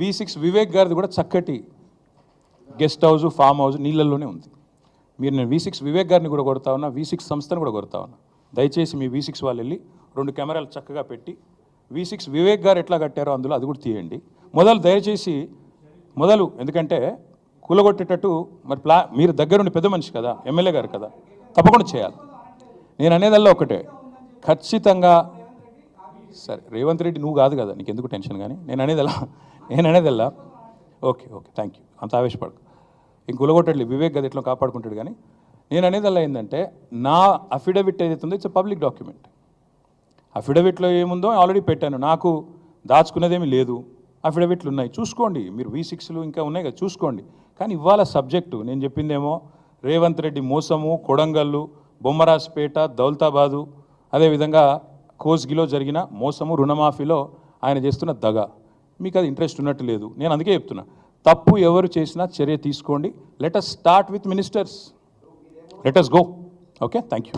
V six Vivek గారిది కూడా చక్కటి గెస్ట్ హౌస్ ఫామ్ హౌస్ నీళ్ళల్లోనే ఉంది. మీరు నేను వి సిక్స్ వివేక్ గారిని కూడా కొడతా ఉన్నా వి సిక్స్ సంస్థను కూడా కొడతా ఉన్నా. దయచేసి మీ వి సిక్స్ వాళ్ళు వెళ్ళి రెండు కెమెరాలు చక్కగా పెట్టి వి సిక్స్ వివేక్ గారు ఎట్లా కట్టారో అందులో అది కూడా తీయండి. మొదలు దయచేసి మొదలు ఎందుకంటే కూలగొట్టేటట్టు మరి ప్లా మీరు దగ్గరుండి పెద్ద మనిషి కదా ఎమ్మెల్యే గారు కదా తప్పకుండా చేయాలి. నేను అనేదల్లా ఒకటే ఖచ్చితంగా సరే రేవంత్ రెడ్డి నువ్వు కాదు కదా నీకు ఎందుకు టెన్షన్ కానీ? నేను అనేదల్లా నేను అనేదల్లా ఓకే ఓకే థ్యాంక్ యూ అంత ఆవేశపడకు. ఇంక కులగొట్టట్లేదు వివేక్ గది ఎట్లా కాపాడుకుంటాడు కానీ నేను అనేదల్లా ఏంటంటే నా అఫిడవిట్ ఏదైతే ఉందో ఇట్స్ పబ్లిక్ డాక్యుమెంట్ అఫిడవిట్లో ఏముందో ఆల్రెడీ పెట్టాను. నాకు దాచుకునేదేమీ లేదు. అఫిడవిట్లు ఉన్నాయి. చూసుకోండి. మీరు వి సిక్స్లు ఇంకా ఉన్నాయి కదా చూసుకోండి. కానీ ఇవాళ సబ్జెక్టు నేను చెప్పిందేమో రేవంత్ రెడ్డి మోసము కొడంగల్లు బొమ్మరాజ్పేట దౌలతాబాదు అదేవిధంగా కోస్గిలో జరిగిన మోసము రుణమాఫీలో ఆయన చేస్తున్న దగ. మీకు అది ఇంట్రెస్ట్ ఉన్నట్టు లేదు. నేను అందుకే చెప్తున్నా. తప్పు ఎవరు చేసినా చర్య తీసుకోండి. Let us start with ministers let us go okay thank you